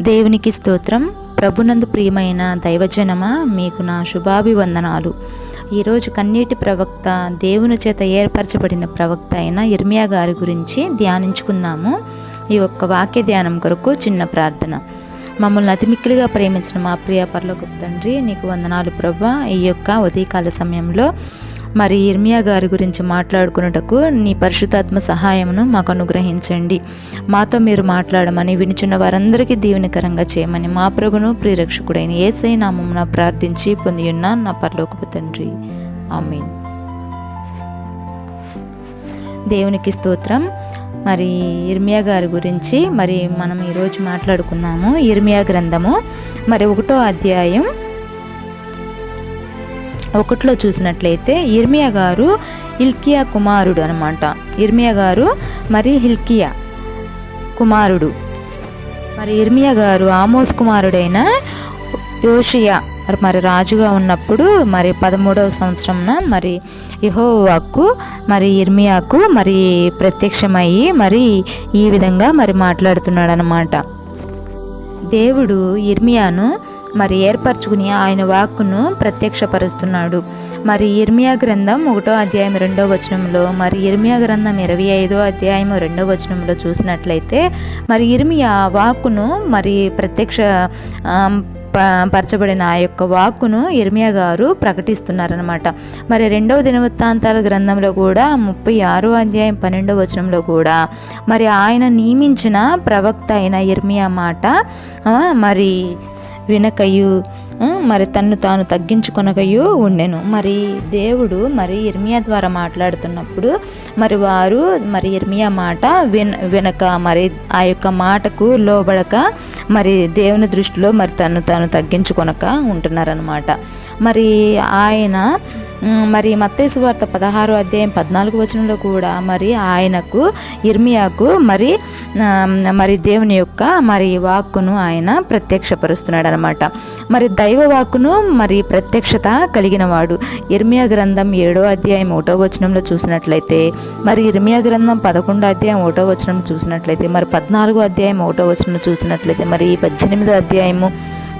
దేవునికి స్తోత్రం. ప్రభునందు ప్రియమైన దైవజనమ మీకు నా శుభాభివందనాలు. ఈరోజు కన్నీటి ప్రవక్త దేవుని చేత ఏర్పరచబడిన ప్రవక్త అయిన ఇర్మియా గారి గురించి ధ్యానించుకుందాము. ఈ ఒక్క వాక్య ధ్యానం కొరకు చిన్న ప్రార్థన. మమ్మల్ని అతిమిక్కిలిగా ప్రేమించిన మా ప్రియ పర్లోకి తండ్రి నీకు వందనాలు ప్రభా ఈ యొక్క ఉదయకాల సమయంలో మరి ఇర్మియా గారి గురించి మాట్లాడుకున్నటకు నీ పరిశుద్ధాత్మ సహాయమును మాకు అనుగ్రహించండి. మాతో మీరు మాట్లాడమని వినుచున్న వారందరికీ దీవెనకరంగా చేయమని మా ప్రభును ప్రియరక్షకుడైన ఏసై నామమున ప్రార్థించి పొందియున్న నా పరలోకపు తండ్రి. ఆమీన్. దేవునికి స్తోత్రం. మరి ఇర్మియా గారి గురించి మరి మనం ఈరోజు మాట్లాడుకున్నాము. ఇర్మియా గ్రంథము మరి ఒకటో అధ్యాయం ఒకటిలో చూసినట్లయితే ఇర్మియా గారు హిల్కియా కుమారుడు అనమాట ఇర్మియా గారు మరి హిల్కియా కుమారుడు. మరి ఇర్మియా గారు ఆమోస్ కుమారుడైన యోషియా మరి రాజుగా ఉన్నప్పుడు మరి పదమూడవ సంవత్సరంన మరి యహోవాకు మరి ఇర్మియాకు మరి ప్రత్యక్షమయ్యి మరి ఈ విధంగా మరి మాట్లాడుతున్నాడు అనమాట దేవుడు ఇర్మియాను మరి ఏర్పరచుకుని ఆయన వాక్కును ప్రత్యక్షపరుస్తున్నాడు. మరి ఇర్మియా గ్రంథం ఒకటో అధ్యాయం రెండో వచనంలో మరి ఇర్మియా గ్రంథం ఇరవై ఐదో అధ్యాయం రెండో వచనంలో చూసినట్లయితే మరి ఇర్మియా వాక్కును మరి ప్రత్యక్ష పరచబడిన ఆ యొక్క వాక్కును ఇర్మియా గారు ప్రకటిస్తున్నారనమాట మరి రెండవ దినవృత్తాంతాల గ్రంథంలో కూడా ముప్పై ఆరో అధ్యాయం పన్నెండవ వచనంలో కూడా మరి ఆయన నియమించిన ప్రవక్త అయిన ఇర్మియా మాట మరి వినకయు మరి తన్ను తాను తగ్గించుకొనకయు ఉండెను. మరి దేవుడు మరి ఇర్మియా ద్వారా మాట్లాడుతున్నప్పుడు మరి వారు మరి ఇర్మియా మాట విన వినక మరి ఆ యొక్క మాటకు లోబడక మరి దేవుని దృష్టిలో మరి తను తాను తగ్గించుకొనక ఉంటున్నారనమాట మరి ఆయన మరి మత్తేసు వార్త పదహారు అధ్యాయం పద్నాలుగు వచనంలో కూడా మరి ఆయనకు ఇర్మియాకు మరి మరి దేవుని యొక్క మరి వాక్కును ఆయన ప్రత్యక్షపరుస్తున్నాడు అనమాట మరి దైవ వాక్కును మరి ప్రత్యక్షత కలిగిన వాడు ఇర్మియా గ్రంథం ఏడో అధ్యాయం ఒకటో వచనంలో చూసినట్లయితే మరి ఇర్మియా గ్రంథం పదకొండో అధ్యాయం ఒకటో వచనం చూసినట్లయితే మరి పద్నాలుగో అధ్యాయం ఒకటో వచనం చూసినట్లయితే మరి పద్దెనిమిదో అధ్యాయము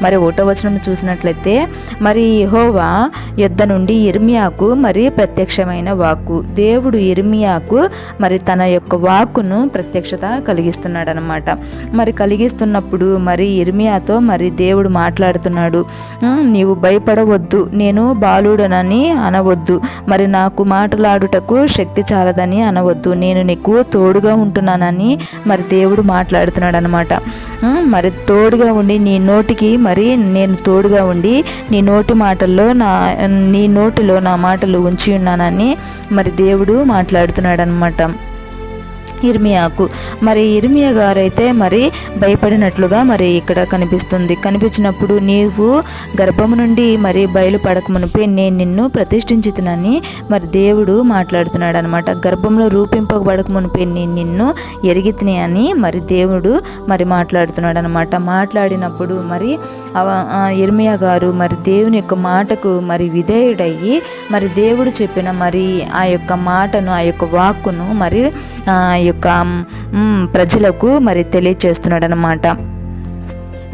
మరి ఓటో వచనం చూసినట్లయితే మరి హోవా యుద్ధ నుండి ఇర్మియాకు మరి ప్రత్యక్షమైన వాక్కు. దేవుడు ఇర్మియాకు మరి తన యొక్క వాక్కును ప్రత్యక్షత కలిగిస్తున్నాడు అనమాట మరి కలిగిస్తున్నప్పుడు మరి ఇర్మియాతో మరి దేవుడు మాట్లాడుతున్నాడు. నీవు భయపడవద్దు. నేను బాలుడనని అనవద్దు. మరి నాకు మాట్లాడుటకు శక్తి చాలదని అనవద్దు. నేను నీకు తోడుగా ఉంటున్నానని మరి దేవుడు మాట్లాడుతున్నాడు అనమాట మరి తోడుగా ఉండి నీ నోటికి మరి నేను తోడుగా ఉండి నీ నోటి మాటల్లో నా నీ నోటిలో నా మాటలు ఉంచి ఉన్నానని మరి దేవుడు మాట్లాడుతున్నాడనమాట ఇర్మియాకు. మరి ఇర్మియా గారైతే మరి భయపడినట్లుగా మరి ఇక్కడ కనిపిస్తుంది. కనిపించినప్పుడు నీవు గర్భము నుండి మరి బయలుపడకమునిపే నేను నిన్ను ప్రతిష్ఠించుతునని మరి దేవుడు మాట్లాడుతున్నాడు అనమాట గర్భంలో రూపింపబడకమునిపే నేను నిన్ను ఎరిగితిని అని మరి దేవుడు మరి మాట్లాడుతున్నాడు అనమాట మాట్లాడినప్పుడు మరి ఇర్మియా గారు మరి దేవుని యొక్క మాటకు మరి విధేయుడయ్యి మరి దేవుడు చెప్పిన మరి ఆ యొక్క మాటను ఆ యొక్క వాక్కును మరి ఆ యొక్క ప్రజలకు మరి తెలియచేస్తున్నాడు అనమాట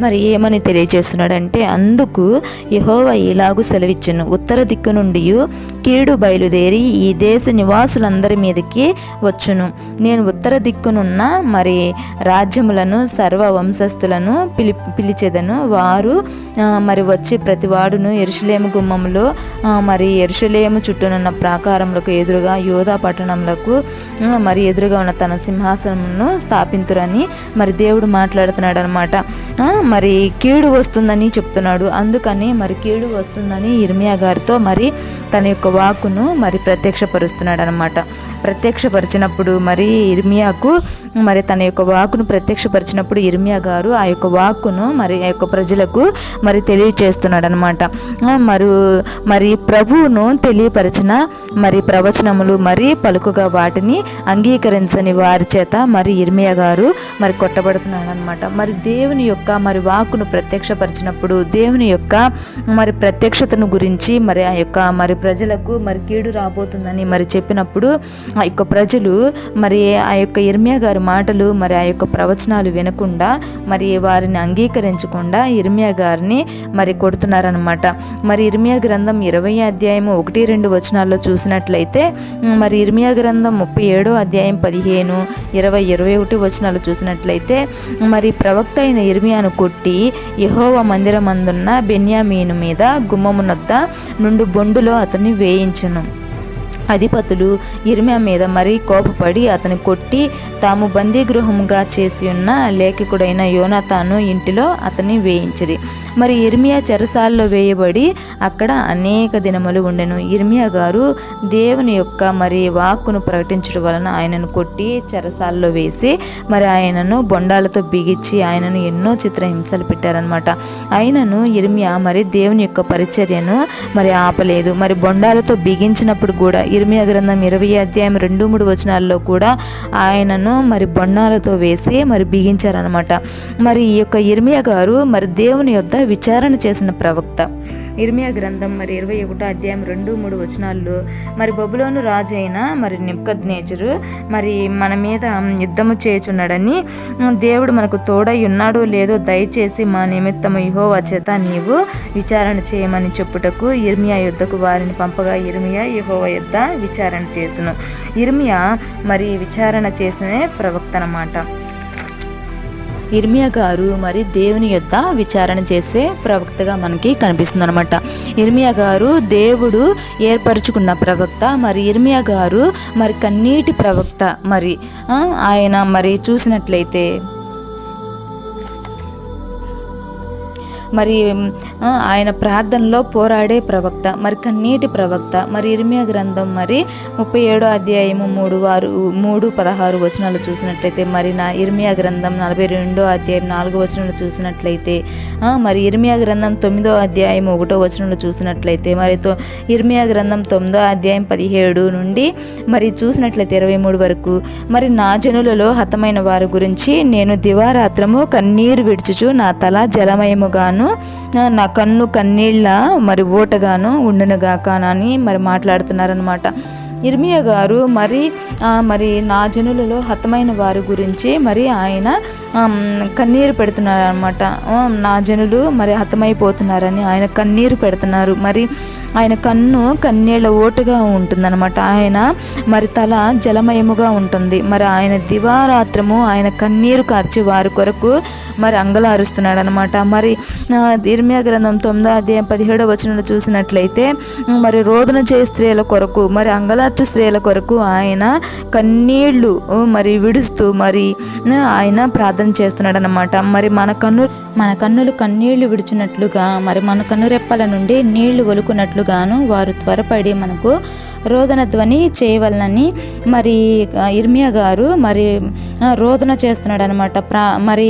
మరి ఏమని తెలియజేస్తున్నాడంటే అందుకు యహోవ ఇలాగు సెలవిచ్చను. ఉత్తర దిక్కు నుండి కీడు బయలుదేరి ఈ దేశ నివాసులందరి మీదకి వచ్చును. నేను ఉత్తర దిక్కునున్న మరి రాజ్యములను సర్వ వంశస్థులను పిలి పిలిచేదను. వారు మరి వచ్చి ప్రతివాడును ఎరుషులేము గుమ్మములో మరి ఎరుషులేము చుట్టూనున్న ప్రాకారములకు ఎదురుగా యోధా పట్టణములకు మరి ఎదురుగా ఉన్న తన సింహాసనమును స్థాపింతురని మరి దేవుడు మాట్లాడుతున్నాడు అనమాట మరి కీడు వస్తుందని చెప్తున్నాడు. అందుకని మరి కీడు వస్తుందని ఇర్మియా గారితో మరి తన యొక్క వాకును మరి ప్రత్యక్షపరుస్తున్నాడు అనమాట ప్రత్యక్షపరిచినప్పుడు మరి ఇర్మియాకు మరి తన యొక్క వాకును ప్రత్యక్షపరిచినప్పుడు ఇర్మియా గారు ఆ యొక్క వాక్కును మరి ఆ యొక్క ప్రజలకు మరి తెలియచేస్తున్నాడు అనమాట మరి మరి ప్రభువును తెలియపరిచిన మరి ప్రవచనములు మరి పలుకుగా వాటిని అంగీకరించని వారి చేత మరి ఇర్మియా గారు మరి కొట్టబడుతున్నాడు అనమాట మరి దేవుని యొక్క మరి వాక్కును ప్రత్యక్షపరిచినప్పుడు దేవుని యొక్క మరి ప్రత్యక్షతను గురించి మరి ఆ యొక్క మరి ప్రజలకు మరి కీడు రాబోతుందని మరి చెప్పినప్పుడు ఆ యొక్క ప్రజలు మరి ఆ యొక్క ఇర్మియా గారి మాటలు మరి ఆ యొక్క ప్రవచనాలు వినకుండా మరి వారిని అంగీకరించకుండా ఇర్మియా గారిని మరి కొడుతున్నారనమాట మరి ఇర్మియా గ్రంథం ఇరవై అధ్యాయం ఒకటి రెండు వచనాల్లో చూసినట్లయితే మరి ఇర్మియా గ్రంథం ముప్పై ఏడో అధ్యాయం పదిహేను ఇరవై ఇరవై ఒకటి వచనాలు చూసినట్లయితే మరి ప్రవక్త అయిన ఇర్మియాను కొట్టి యహోవ మందిరమందున్న బెన్యామీను మీద గుమ్మమునొద్ద నుండి బొండులో అతన్ని వేయించను. అధిపతులు ఇర్మ్యా మీద మరీ కోపపడి అతని కొట్టి తాము బందీగృహముగా చేసి ఉన్న లేఖకుడైన యోనాతాను ఇంటిలో అతన్ని వేయించిరి. మరి ఇర్మియా చెరసాల్లో వేయబడి అక్కడ అనేక దినములు ఉండెను. ఇర్మియా గారు దేవుని యొక్క మరి వాక్కును ప్రకటించడం వలన ఆయనను కొట్టి చెరసాల్లో వేసి మరి ఆయనను బొండాలతో బిగించి ఆయనను ఎన్నో చిత్రహింసలు పెట్టారనమాట ఆయనను ఇర్మియా మరి దేవుని యొక్క పరిచర్యను మరి ఆపలేదు. మరి బొండాలతో బిగించినప్పుడు కూడా ఇర్మియా గ్రంథం ఇరవై అధ్యాయం రెండు మూడు వచనాల్లో కూడా ఆయనను మరి బొండాలతో వేసి మరి బిగించారనమాట మరి ఈ యొక్క ఇర్మియా గారు మరి దేవుని యొద్ద విచారణ చేసిన ప్రవక్త. ఇర్మియా గ్రంథం మరి ఇరవై ఒకటో అధ్యాయం రెండు మూడు వచనాల్లో మరి బబులోను రాజు అయిన మరి నిప్కద్నేచరు మరి మన మీద యుద్ధము చేయుచున్నాడని దేవుడు మనకు తోడై ఉన్నాడో లేదో దయచేసి మా నిమిత్తము యహోవా చేత నీవు విచారణ చేయమని చెప్పుటకు ఇర్మియా యుద్ధకు వారిని పంపగా ఇర్మియా ఇహోవ యుద్ధ విచారణ చేసిన. ఇర్మియా మరి విచారణ చేసిన ప్రవక్త అన్నమాట. ఇర్మియా గారు మరి దేవుని యొక్క విచారణ చేసే ప్రవక్తగా మనకి కనిపిస్తుంది అనమాట ఇర్మియా గారు దేవుడు ఏర్పరచుకున్న ప్రవక్త మరి ఇర్మియా గారు మరి కన్నీటి ప్రవక్త మరి. ఆయన మరి చూసినట్లయితే మరి ఆయన ప్రార్థనలో పోరాడే ప్రవక్త మరి కన్నీటి ప్రవక్త మరి ఇర్మియ గ్రంథం మరి ముప్పై ఏడో అధ్యాయము మూడు వారు మూడు పదహారు వచనాలు చూసినట్లయితే మరి నా ఇర్మియా గ్రంథం నలభై రెండో అధ్యాయం నాలుగో వచనాలు చూసినట్లయితే మరి ఇర్మియా గ్రంథం తొమ్మిదో అధ్యాయం ఒకటో వచనంలో చూసినట్లయితే మరి తో ఇర్మియా గ్రంథం తొమ్మిదో అధ్యాయం పదిహేడు నుండి మరి చూసినట్లయితే ఇరవై మూడు వరకు మరి నా జనులలో హతమైన వారి గురించి నేను దివారాత్రము కన్నీరు విడుచుచు నా తల జలమయముగాను ఆ, నా కన్ను కన్నీళ్ళ మరి ఓటగాను ఉండునుగాక అని మరి మాట్లాడుతున్నారనమాట ఇర్మియా గారు మరి మరి నా జనులలో హతమైన వారి గురించి మరి ఆయన కన్నీరు పెడుతున్నారు అనమాట నా జనులు మరి హతమైపోతున్నారని ఆయన కన్నీరు పెడుతున్నారు. మరి ఆయన కన్ను కన్నీళ్ళ ఓటుగా ఉంటుందన్నమాట. ఆయన మరి తల జలమయముగా ఉంటుంది. మరి ఆయన దివారాత్రము ఆయన కన్నీరు కార్చి వారి కొరకు మరి అంగలారుస్తున్నాడు అనమాట మరి ఇర్మియా గ్రంథం తొమ్మిదో అధ్యాయం పదిహేడో వచనంలో చూసినట్లయితే మరి రోదన చే స్త్రీల కొరకు మరి అంగలార్చు స్త్రీల కొరకు ఆయన కన్నీళ్ళు మరి విడుస్తూ మరి ఆయన ప్రార్థన చేస్తున్నాడు అనమాట మరి మన కన్ను మన కన్నులు కన్నీళ్ళు విడిచినట్లుగా మరి మన కన్నురెప్పల నుండి నీళ్ళు ఒలుకున్నట్లుగాను వారు త్వరపడి మనకు రోదన ధ్వని చేయవలనని మరి ఇర్మియా గారు మరి రోదన చేస్తున్నాడు అనమాట ప్రా మరి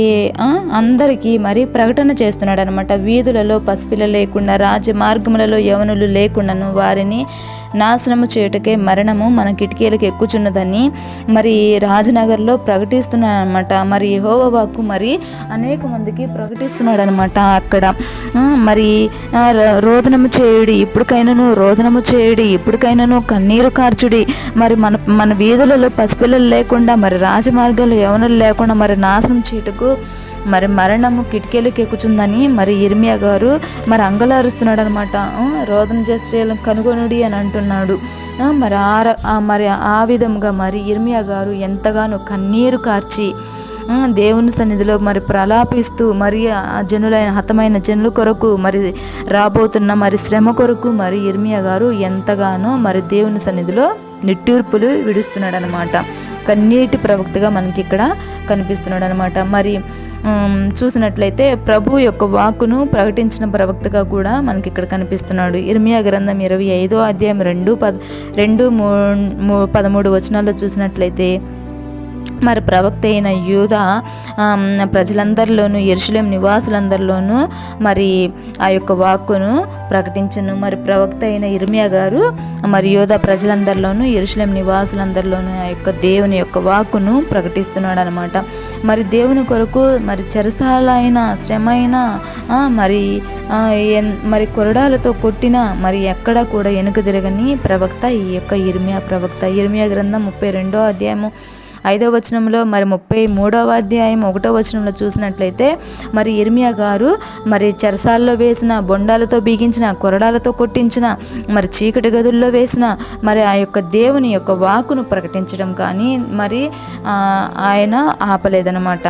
అందరికీ మరి ప్రకటన చేస్తున్నాడు అనమాట వీధులలో పసిపిల్ల లేకుండా రాజ్య మార్గములలో యవనులు లేకుండాను వారిని నాశనము చేయుటకే మరణము మన కిటికీలకు ఎక్కుచున్నదని మరి రాజనగర్లో ప్రకటిస్తున్నాడు అనమాట మరి యెహోవా మరి అనేక మందికి ప్రకటిస్తున్నాడు అనమాట అక్కడ మరి రోదనము చేయుడి ఇప్పటికైనాను రోదనము చేయుడి ఇప్పటికైనాను కన్నీరు కార్చుడి. మరి మన మన వీధులలో పసిపిల్లలు లేకుండా మరి రాజమార్గాలు యవనలు లేకుండా మరి నాశనం చేయుటకు మరి మరణము కిటికీలకు ఎక్కుచుందని మరి ఇర్మియా గారు మరి అంగలారుస్తున్నాడు అనమాట రోదన చేసేయాలని కనుగొనుడి అని అంటున్నాడు. మరి ఆ మరి ఆ విధంగా మరి ఇర్మియా గారు ఎంతగానో కన్నీరు కార్చి దేవుని సన్నిధిలో మరి ప్రలాపిస్తూ మరి జనులైన హతమైన జనుల కొరకు మరి రాబోతున్న మరి శ్రమ కొరకు మరి ఇర్మియా గారు ఎంతగానో మరి దేవుని సన్నిధిలో నిట్టూర్పులు విడుస్తున్నాడు అనమాట కన్నీటి ప్రవక్తగా మనకి ఇక్కడ కనిపిస్తున్నాడు అనమాట మరి చూసినట్లయితే ప్రభు యొక్క వాకును ప్రకటించిన ప్రవక్తగా కూడా మనకి ఇక్కడ కనిపిస్తున్నాడు. ఇర్మియా గ్రంథం ఇరవై ఐదో అధ్యాయం రెండు పద రెండు మూ- పదమూడు వచనాల్లో చూసినట్లయితే మరి ప్రవక్త అయిన యూద ప్రజలందరిలోనూ ఎరుషులేం నివాసులందరిలోనూ మరి ఆ యొక్క వాక్కును ప్రకటించను. మరి ప్రవక్త అయిన ఇర్మియా గారు మరి యోధ ప్రజలందరిలోనూ ఎరుషులేం నివాసులందరిలోనూ ఆ యొక్క దేవుని యొక్క వాక్కును ప్రకటిస్తున్నాడు అనమాట మరి దేవుని కొరకు మరి చెరసాలైన శ్రమ అయినా మరి ఎన్- మరి కొరడాలతో కొట్టిన మరి ఎక్కడ కూడా వెనుక తిరగని ప్రవక్త ఈ యొక్క ఇర్మియా ప్రవక్త. ఇర్మియా గ్రంథం ముప్పై రెండో అధ్యాయము ఐదవ వచనంలో మరి ముప్పై మూడవ అధ్యాయం ఒకటో వచనంలో చూసినట్లయితే మరి ఇర్మియా గారు మరి చెరసాల్లో వేసిన బొండాలతో బిగించిన కొరడాలతో కొట్టించిన మరి చీకటి గదుల్లో వేసిన మరి ఆ యొక్క దేవుని యొక్క వాకును ప్రకటించడం కానీ మరి ఆయన ఆపలేదనమాట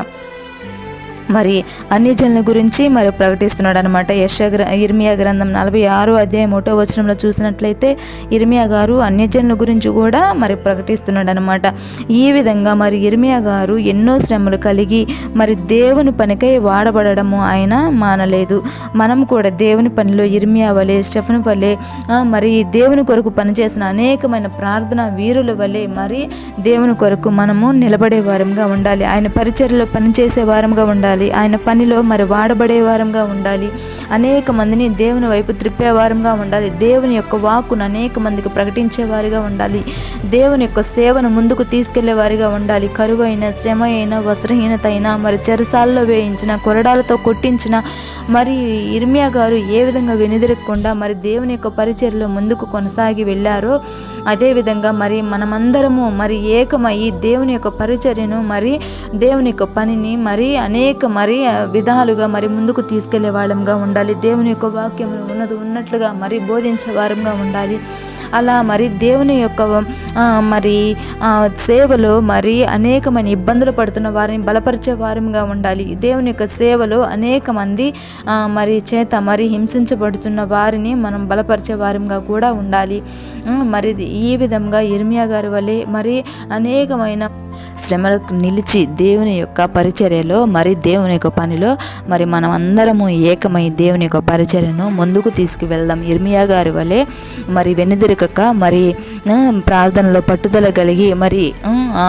మరి అన్యజనుల గురించి మరి ప్రకటిస్తున్నాడు అనమాట యశ ఇర్మియా గ్రంథం నలభై ఆరు అధ్యాయం ఒకటో వచనంలో చూసినట్లయితే ఇర్మియా గారు అన్యజనుల గురించి కూడా మరి ప్రకటిస్తున్నాడు అనమాట ఈ విధంగా మరి ఇర్మియా గారు ఎన్నో శ్రమలు కలిగి మరి దేవుని పనికై వాడబడము ఆయన మానలేదు. మనం కూడా దేవుని పనిలో ఇర్మియా వలె స్టెఫన్ వలె మరి దేవుని కొరకు పనిచేసిన అనేకమైన ప్రార్థన వీరుల వలె మరి దేవుని కొరకు మనము నిలబడే వారంగా ఉండాలి. ఆయన పరిచర్లో పనిచేసే వారంగా ఉండాలి. ఆయన పనిలో మరి వాడబడే వారంగా ఉండాలి. అనేక మందిని దేవుని వైపు త్రిప్పేవారంగా ఉండాలి. దేవుని యొక్క వాక్కును అనేక మందికి ప్రకటించేవారిగా ఉండాలి. దేవుని యొక్క సేవను ముందుకు తీసుకెళ్ళే వారిగా ఉండాలి. కరువైన శ్రమ అయినా వస్త్రహీనత అయినా మరి చెరసాల్లో వేయించిన కొరడాలతో కొట్టించిన మరి ఇర్మియా గారు ఏ విధంగా వెనుదిరగకుండా మరి దేవుని యొక్క పరిచర్లో ముందుకు కొనసాగి వెళ్ళారో అదేవిధంగా మరి మనమందరము మరి ఏకమయ్యి దేవుని యొక్క పరిచర్యను మరి దేవుని యొక్క పనిని మరి అనేక మరి విధాలుగా మరి ముందుకు తీసుకెళ్ళే వాళ్ళంగా ఉండాలి. దేవుని యొక్క వాక్యం ఉన్నది ఉన్నట్లుగా మరి బోధించే వారంగా ఉండాలి. అలా మరి దేవుని యొక్క మరి సేవలో మరి అనేకమైన ఇబ్బందులు పడుతున్న వారిని బలపరిచే వారంగా ఉండాలి. దేవుని యొక్క సేవలో అనేక మంది మరి చేత మరి హింసించబడుతున్న వారిని మనం బలపరిచే వారంగా కూడా ఉండాలి. మరి ఈ విధంగా ఇర్మియా గారి వలె మరి అనేకమైన శ్రమలకు నిలిచి దేవుని యొక్క పరిచర్యలో మరి దేవుని యొక్క పనిలో మరి మనం అందరము ఏకమై దేవుని యొక్క పరిచర్యను ముందుకు తీసుకువెళ్దాం. ఇర్మియా గారి వలె మరి వెనుదిరకక మరి ప్రార్థనలో పట్టుదల కలిగి మరి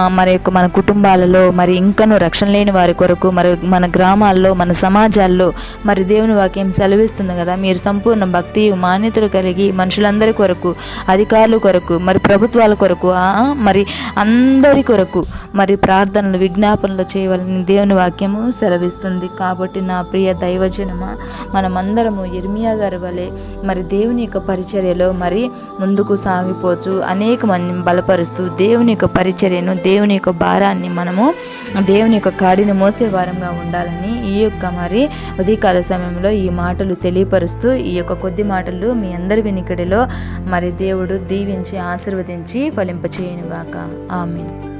మరి యొక్క మన కుటుంబాలలో మరి ఇంకనూ రక్షణ లేని వారి కొరకు మరి మన గ్రామాల్లో మన సమాజాల్లో మరి దేవుని వాక్యం సెలవిస్తుంది కదా. మీరు సంపూర్ణ భక్తి మాన్యతలు కలిగి మనుషులందరి కొరకు అధికారుల కొరకు మరి ప్రభుత్వాల కొరకు మరి అందరి కొరకు మరి ప్రార్థనలు విజ్ఞాపనలు చేయవాలని దేవుని వాక్యము సెలవిస్తుంది. కాబట్టి నా ప్రియ దైవజనమ మనమందరము ఇర్మియా గారి వలె మరి దేవుని యొక్క పరిచర్యలో మరి ముందుకు సాగిపోవచ్చు అనేక మందిని బలపరుస్తూ దేవుని యొక్క పరిచర్యను దేవుని యొక్క భారాన్ని మనము దేవుని యొక్క కాడిని మోసే వారంగా ఉండాలని ఈ యొక్క మరి ఉదయకాల సమయంలో ఈ మాటలు తెలియపరుస్తూ ఈ యొక్క కొద్ది మాటలు మీ అందరి వినికిడిలో మరి దేవుడు దీవించి ఆశీర్వదించి ఫలింపచేయనుగాక. ఆమెను.